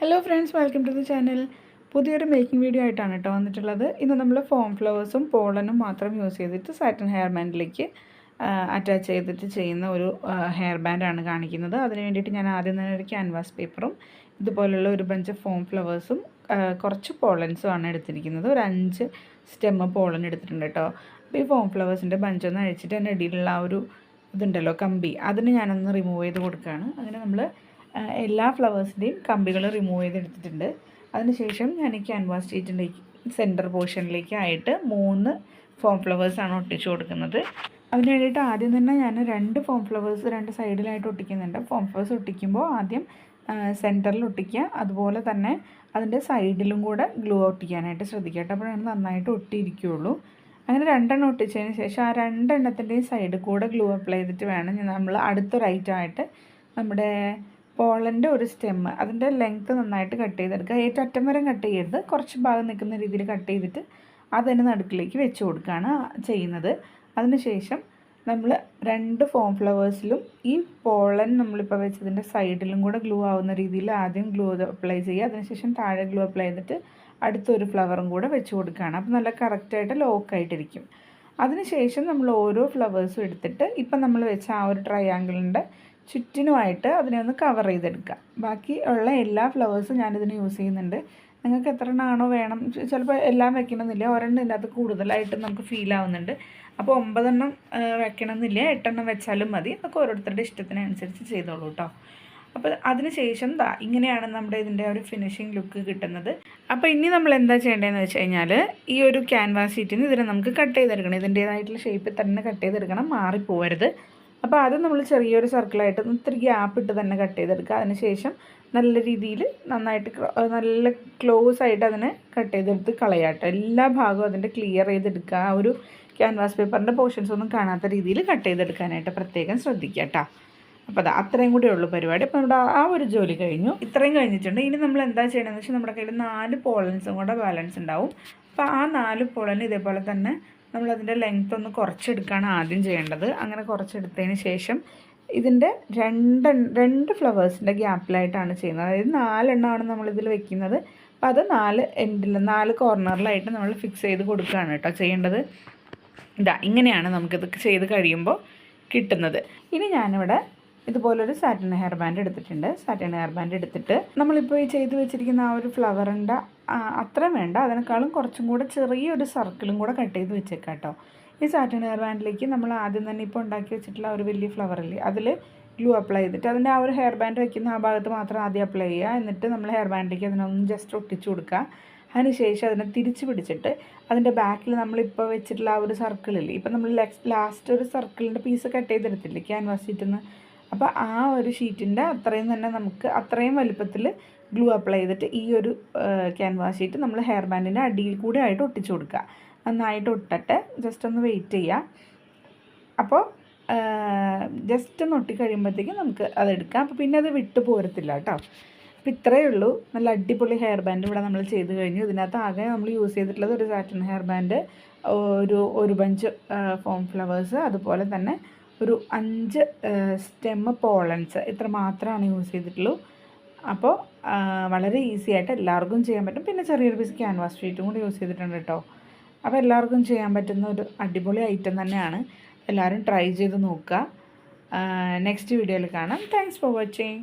Hello friends welcome to the channel പുതിയൊരു making video ആയിട്ടാണ് കേട്ടോ വന്നിട്ടുള്ളത്. ഇന്ന് നമ്മൾ ഫോം ഫ്ലവേഴ്സും പോളനും മാത്രം യൂസ് ചെയ്തിട്ട് സാറ്റൻ ഹെയർ ബാൻഡിലേക്ക് അറ്റാച്ച് ചെയ്തിട്ട് ചെയ്യുന്ന ഒരു ഹെയർ ബാൻഡാണ് കാണിക്കുന്നത്. അതിന് വേണ്ടിയിട്ട് ഞാൻ ആദ്യം തന്നെ ഒരു ക്യാൻവാസ് പേപ്പറും ഇതുപോലുള്ള ഒരു ബഞ്ച് ഫോം ഫ്ലവേഴ്സും കുറച്ച് പോളൻസും ആണ് എടുത്തിരിക്കുന്നത്. ഒരു അഞ്ച് സ്റ്റെമ്മ് പോളൻ എടുത്തിട്ടുണ്ട് കേട്ടോ. അപ്പോൾ ഈ ഫോം ഫ്ലവേഴ്സിന്റെ ബഞ്ച് ഒന്ന് അഴിച്ചിട്ട് അതിന്റെ ഇടയിലുള്ള ആ ഒരു ഇതുണ്ടല്ലോ കമ്പി അതിന് ഞാനൊന്ന് റിമൂവ് ചെയ്ത് കൊടുക്കുകയാണ്. അങ്ങനെ നമ്മൾ എല്ലാ ഫ്ലവേഴ്സിന്റെയും കമ്പികൾ റിമൂവ് ചെയ്തെടുത്തിട്ടുണ്ട്. അതിനുശേഷം ഞാൻ ഈ ക്യാൻവാസ് ഷീറ്റിന്റെ സെന്റർ പോർഷനിലേക്ക് ആയിട്ട് മൂന്ന് ഫോം ഫ്ലവേഴ്സാണ് ഒട്ടിച്ചു കൊടുക്കുന്നത്. അതിന് വേണ്ടിയിട്ട് ആദ്യം തന്നെ ഞാൻ രണ്ട് ഫോം ഫ്ലവേഴ്സ് രണ്ട് സൈഡിലായിട്ട് ഒട്ടിക്കുന്നുണ്ട്. ഫോം ഫ്ലവേഴ്സ് ഒട്ടിക്കുമ്പോൾ ആദ്യം സെന്ററിൽ ഒട്ടിക്കുക. അതുപോലെ തന്നെ അതിന്റെ സൈഡിലും കൂടെ ഗ്ലൂ ഒട്ടിക്കാനായിട്ട് ശ്രദ്ധിക്കുക. അപ്പോഴാണ് നന്നായിട്ട് ഒട്ടിയിരിക്കുകയുള്ളൂ. അങ്ങനെ രണ്ടെണ്ണം ഒട്ടിച്ചതിന് ശേഷം ആ രണ്ടെണ്ണത്തിന്റെയും സൈഡിൽ കൂടെ ഗ്ലൂ അപ്ലൈ ചെയ്തിട്ട് വേണം. നമ്മൾ അടുത്തൊരൈറ്റമായിട്ട് നമ്മുടെ പോളന്റെ ഒരു സ്റ്റെമ്മ് അതിന്റെ ലെങ്ത്ത് നന്നായിട്ട് കട്ട് ചെയ്തെടുക്കുക. ഏറ്റവും അറ്റം വരെ കട്ട് ചെയ്യരുത്. കുറച്ച് ഭാഗം നിൽക്കുന്ന രീതിയിൽ കട്ട് ചെയ്തിട്ട് അതിന് നടുക്കിലേക്ക് വെച്ച് കൊടുക്കുകയാണ് ചെയ്യുന്നത്. അതിനുശേഷം നമ്മൾ രണ്ട് ഫോം ഫ്ലവേഴ്സിലും ഈ പോളൻ നമ്മളിപ്പോൾ വെച്ചതിന്റെ സൈഡിലും കൂടെ ഗ്ലൂ ആവുന്ന രീതിയിൽ ആദ്യം ഗ്ലൂ അപ്ലൈ ചെയ്യുക. അതിനുശേഷം താഴെ ഗ്ലൂ അപ്ലൈ ചെയ്തിട്ട് അടുത്തൊരു ഫ്ലവറും കൂടെ വെച്ച് കൊടുക്കുകയാണ്. അപ്പോൾ നല്ല കറക്റ്റായിട്ട് ലോക്കായിട്ടിരിക്കും അതിനുശേഷം നമ്മൾ ഓരോ ഫ്ലവേഴ്സും എടുത്തിട്ട് ഇപ്പം നമ്മൾ വെച്ച ആ ഒരു ട്രയാങ്കിളിന്റെ ചുറ്റിനുമായിട്ട് അതിനെ ഒന്ന് കവർ ചെയ്തെടുക്കുക. ബാക്കി ഉള്ള എല്ലാ ഫ്ലവേഴ്സും ഞാനിതിന് യൂസ് ചെയ്യുന്നുണ്ട്. നിങ്ങൾക്ക് എത്ര എണ്ണമാണോ വേണം. ചിലപ്പോൾ എല്ലാം വെക്കണമെന്നില്ല. ഒരെണ്ണം ഇതിനകത്ത് കൂടുതലായിട്ട് നമുക്ക് ഫീൽ ആവുന്നുണ്ട്. അപ്പോൾ ഒമ്പതെണ്ണം വെക്കണമെന്നില്ല. എട്ടെണ്ണം വെച്ചാലും മതി. അതൊക്കെ ഓരോരുത്തരുടെ ഇഷ്ടത്തിനനുസരിച്ച് ചെയ്തോളൂ കേട്ടോ അപ്പോൾ അതിന് ശേഷം ദാ ഇങ്ങനെയാണ് നമ്മുടെ ഇതിന്റെ ഒരു ഫിനിഷിങ് ലുക്ക് കിട്ടുന്നത്. അപ്പോൾ ഇനി നമ്മൾ എന്താ ചെയ്യേണ്ടതെന്ന് വെച്ച് കഴിഞ്ഞാൽ ഈ ഒരു ക്യാൻവാസ് ഷീറ്റിന് ഇതിനെ നമുക്ക് കട്ട് ചെയ്തെടുക്കണം. ഇതിന്റേതായിട്ടുള്ള ഷേപ്പിൽ തന്നെ കട്ട് ചെയ്തെടുക്കണം. മാറിപ്പോവരുത്. അപ്പോൾ അത് നമ്മൾ ചെറിയൊരു സർക്കിളായിട്ട് ഇത്തിരി ഗ്യാപ്പ് ഇട്ട് തന്നെ കട്ട് ചെയ്തെടുക്കുക. അതിനുശേഷം നല്ല രീതിയിൽ നന്നായിട്ട് നല്ല ക്ലോസ് ആയിട്ട് അതിനെ കട്ട് ചെയ്തെടുത്ത് കളയാട്ടോ എല്ലാ ഭാഗവും അതിന്റെ ക്ലിയർ ചെയ്തെടുക്കുക. ആ ഒരു ക്യാൻവാസ് പേപ്പറിന്റെ പോർഷൻസ് ഒന്നും കാണാത്ത രീതിയിൽ കട്ട് ചെയ്തെടുക്കാനായിട്ട് പ്രത്യേകം ശ്രദ്ധിക്കുക കേട്ടോ. അപ്പോൾ അത് അത്രയും കൂടെ ഉള്ളൂ പരിപാടി. അപ്പോൾ നമ്മുടെ ആ ഒരു ജോലി കഴിഞ്ഞു. ഇത്രയും കഴിഞ്ഞിട്ടുണ്ട്. ഇനി നമ്മൾ എന്താ ചെയ്യണമെന്ന് വെച്ചാൽ നമ്മുടെ കയ്യിൽ നാല് പോളൻസും കൂടെ ബാലൻസ് ഉണ്ടാവും. അപ്പോൾ ആ നാല് പോളൻ ഇതേപോലെ തന്നെ നമ്മളതിന്റെ ലെങ്ത് ഒന്ന് കുറച്ചെടുക്കുകയാണ് ആദ്യം ചെയ്യേണ്ടത്. അങ്ങനെ കുറച്ചെടുത്തതിന് ശേഷം ഇതിന്റെ രണ്ട് രണ്ട് ഫ്ലവേഴ്സിന്റെ ഗ്യാപ്പിലായിട്ടാണ് ചെയ്യുന്നത്. അതായത് നാലെണ്ണമാണ് നമ്മളിതിൽ വെക്കുന്നത്. അപ്പോൾ അത് നാല് എൻഡിൽ നാല് കോർണറിലായിട്ട് നമ്മൾ ഫിക്സ് ചെയ്ത് കൊടുക്കുകയാണ് കേട്ടോ ചെയ്യേണ്ടത്. ഇതാ ഇങ്ങനെയാണ് നമുക്കിത് ചെയ്ത് കഴിയുമ്പോൾ കിട്ടുന്നത്. ഇനി ഞാനിവിടെ ഇതുപോലൊരു സാറ്റിൻ ഹെയർ ബാൻഡ് എടുത്തിട്ടുണ്ട്. സാറ്റിൻ ഹെയർ ബാൻഡ് എടുത്തിട്ട് നമ്മളിപ്പോൾ ഈ ചെയ്തു വെച്ചിരിക്കുന്ന ആ ഒരു ഫ്ലവറിന്റെ അത്രയും വേണ്ട. അതിനേക്കാളും കുറച്ചും കൂടെ ചെറിയൊരു സർക്കിളും കൂടെ കട്ട് ചെയ്ത് വെച്ചേക്കാം കേട്ടോ ഈ സാറ്റിൻ ഹെയർ ബാൻഡിലേക്ക് നമ്മൾ ആദ്യം തന്നെ ഇപ്പോൾ ഉണ്ടാക്കി വെച്ചിട്ടുള്ള ഒരു വലിയ ഫ്ലവറില്ലേ അതിൽ ഗ്ലൂ അപ്ലൈ ചെയ്തിട്ട് അതിന്റെ ആ ഒരു ഹെയർ ബാൻഡ് വയ്ക്കുന്ന ആ ഭാഗത്ത് മാത്രം ആദ്യം അപ്ലൈ ചെയ്യുക. എന്നിട്ട് നമ്മൾ ഹെയർ ബാൻഡിലേക്ക് അതിനൊന്ന് ജസ്റ്റ് ഒട്ടിച്ചു കൊടുക്കുക. അതിനുശേഷം അതിനെ തിരിച്ച് പിടിച്ചിട്ട് അതിന്റെ ബാക്കിൽ നമ്മളിപ്പോൾ വെച്ചിട്ടുള്ള ആ ഒരു സർക്കിളില്ലേ ഇപ്പം നമ്മൾ ലാസ്റ്റ് ഒരു സർക്കിളിന്റെ പീസ് കട്ട് ചെയ്തെടുത്തില്ലേ ക്യാൻവാസ് ഷീറ്റിൽ നിന്ന് അപ്പോൾ ആ ഒരു ഷീറ്റിന്റെ അത്രയും തന്നെ നമുക്ക് അത്രയും വലുപ്പത്തിൽ ഗ്ലൂ അപ്ലൈ ചെയ്തിട്ട് ഈ ഒരു ക്യാൻവാസ് ഷീറ്റ് നമ്മൾ ഹെയർ ബാൻഡിന്റെ അടിയിൽ കൂടെ ആയിട്ട് ഒട്ടിച്ചു കൊടുക്കുക. നന്നായിട്ട് ഒട്ടട്ടെ. ജസ്റ്റ് ഒന്ന് വെയിറ്റ് ചെയ്യുക അപ്പോൾ ജസ്റ്റ് ഒന്ന് ഒട്ടിക്കഴിയുമ്പോഴത്തേക്കും നമുക്ക് അതെടുക്കാം അപ്പോൾ പിന്നെ അത് വിട്ടു പോരത്തില്ല കേട്ടോ. അപ്പോൾ ഇത്രയേ ഉള്ളൂ. നല്ല അടിപൊളി ഹെയർ ബാൻഡ് ഇവിടെ നമ്മൾ ചെയ്ത് കഴിഞ്ഞു. ഇതിനകത്ത് ആകെ നമ്മൾ യൂസ് ചെയ്തിട്ടുള്ളത് ഒരു സാറ്റിൻ ഹെയർ ബാൻഡ് ഒരു ഒരു ബഞ്ച് ഫോം ഫ്ലവേഴ്സ് അതുപോലെ തന്നെ ഒരു അഞ്ച് സ്റ്റെമ്മ് പോളൻസ് ഇത്ര മാത്രമാണ് യൂസ് ചെയ്തിട്ടുള്ളൂ. അപ്പോൾ വളരെ ഈസി ആയിട്ട് എല്ലാവർക്കും ചെയ്യാൻ പറ്റും. പിന്നെ ചെറിയൊരു പീസ് ക്യാൻവാസ് ഷീറ്റും കൂടി യൂസ് ചെയ്തിട്ടുണ്ട് കേട്ടോ അപ്പോൾ എല്ലാവർക്കും ചെയ്യാൻ പറ്റുന്ന ഒരു അടിപൊളി ഐറ്റം തന്നെയാണ്. എല്ലാവരും ട്രൈ ചെയ്ത് നോക്കുക. നെക്സ്റ്റ് വീഡിയോയിൽ കാണാം. Thanks for watching